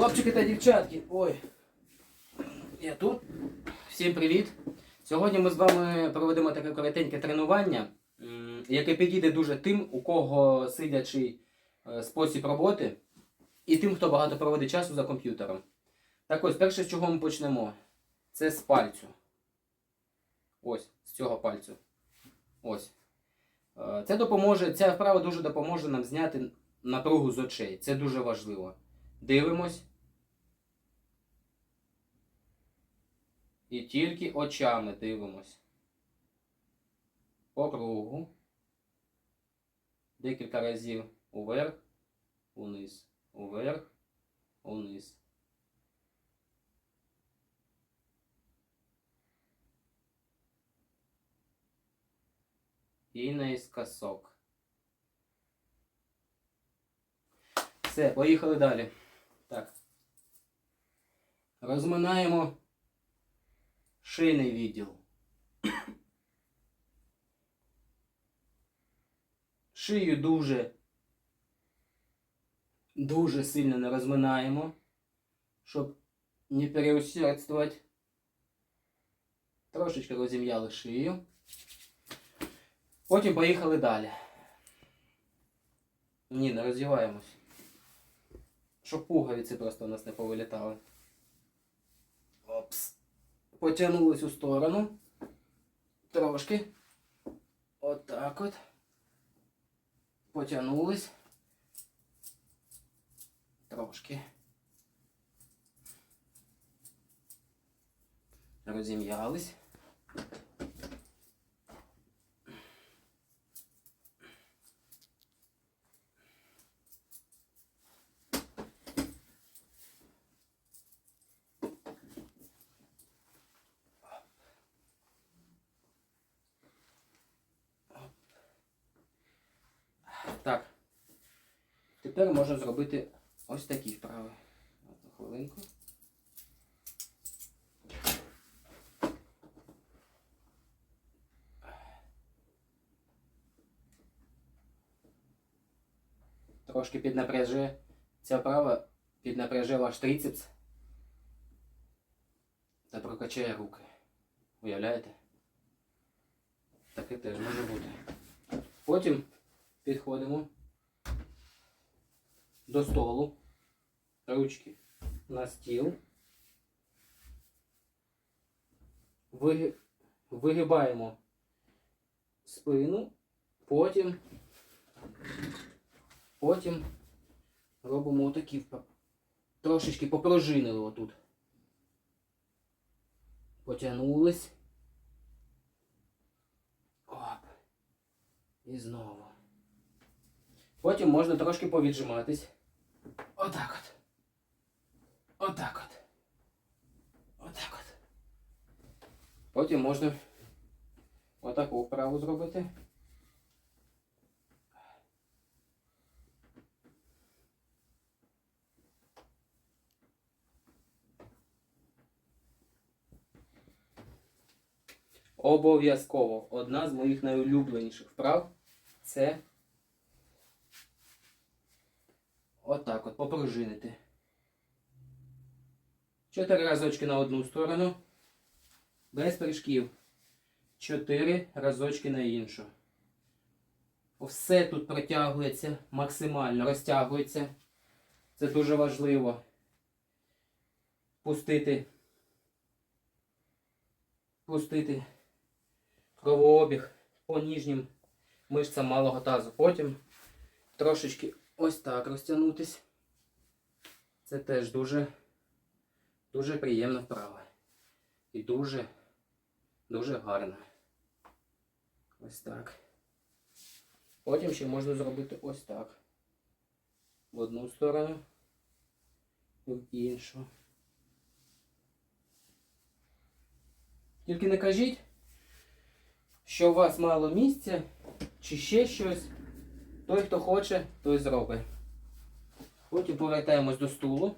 Хлопчики та дівчатки, ой. Я тут. Всім привіт. Сьогодні ми з вами проведемо таке коротеньке тренування, яке підійде дуже тим, у кого сидячий е, спосіб роботи, і тим, хто багато проводить часу за комп'ютером. Так ось, перше, з чого ми почнемо, це з пальцю. Ось, з цього пальцю. Ось. Е, Це допоможе, ця вправа дуже допоможе нам зняти напругу з очей. Це дуже важливо. Дивимось. І тільки очами дивимось. По кругу. Декілька разів уверх, униз, уверх, униз. І наискосок. Все, поїхали далі. Так. Розминаємо шийний відділ. Шию дуже, дуже сильно не розминаємо, щоб не переусердствувати. Трошечки розім'яли шию. Потім поїхали далі. Ні, не роздіваємось. Щоб пуговиці просто у нас не повилітали. Опс. Потягнулись у сторону. Трошки. Отак от. Потягнулись. Трошки. Розім'ялись. Так. Тепер можна зробити ось такі вправи. Одну хвилинку. Трошки піднапряже ця вправа піднапряже ваш трицепс та прокачає руки. Уявляєте? Таке теж може бути. Потім підходимо до столу, ручки на стіл, вигибаємо спину, потім, потім робимо отакі трошечки попружинили отут. Потягнулись. Оп. І знову. Потім можна трошки повіджиматись. Отак от. Отак от. Отак от. Потім можна отаку вправу зробити. Обов'язково одна з моїх найулюбленіших вправ це Отак от попружинити. Чотири разочки на одну сторону. Без прыжків. Чотири разочки на іншу. Все тут протягується максимально, розтягується. Це дуже важливо. Пустити. Пустити кровообіг по ніжнім мишцям малого тазу. Потім трошечки ось так розтягнутись. Це теж дуже, дуже приємна вправа. І дуже, дуже гарна. Ось так. Потім ще можна зробити ось так. В одну сторону і в іншу. Тільки не кажіть, що у вас мало місця чи ще щось. Той, хто хоче, той зробить. Потім повертаємось до стулу.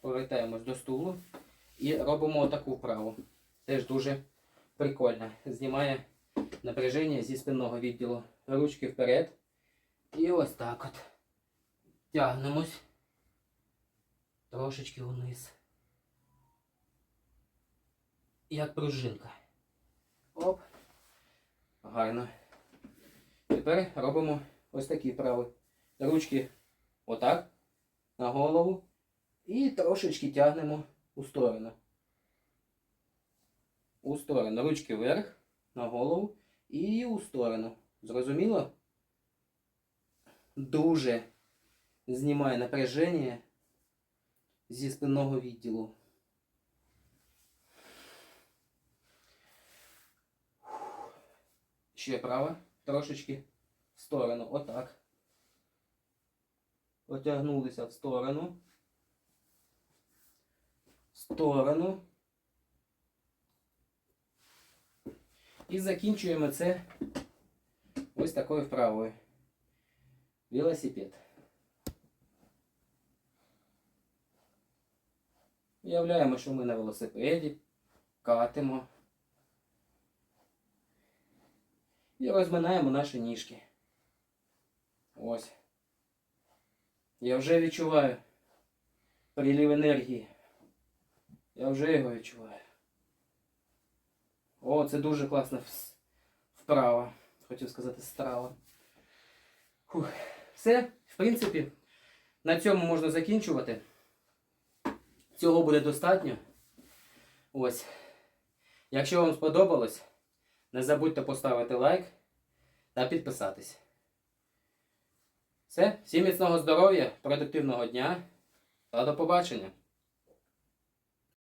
Повертаємось до стулу і робимо таку вправу. Теж дуже прикольно. Знімає напряження зі спинного відділу. Ручки вперед. І ось так от. Тягнемось. Трошечки вниз. Як пружинка. Оп. Гарно. Тепер робимо ось такі вправи. Ручки отак на голову. І трошечки тягнемо у сторону. У сторону. Ручки вверх, на голову і у сторону. Зрозуміло? Дуже знімає напряження зі спинного відділу. Ще право, трошечки в сторону. Отак. Потягнулися в сторону. В сторону. І закінчуємо це ось такою вправою. Велосипед. Уявляємо, що ми на велосипеді катимо і розминаємо наші ніжки. Ось. Я вже відчуваю прилив енергії. Я вже його відчуваю. О, це дуже класна вправа. Хотів сказати страва. Фух. Все, в принципі, на цьому можна закінчувати. Цього буде достатньо. Ось. Якщо вам сподобалось, не забудьте поставити лайк та підписатись. Все, всім міцного здоров'я, продуктивного дня та до побачення!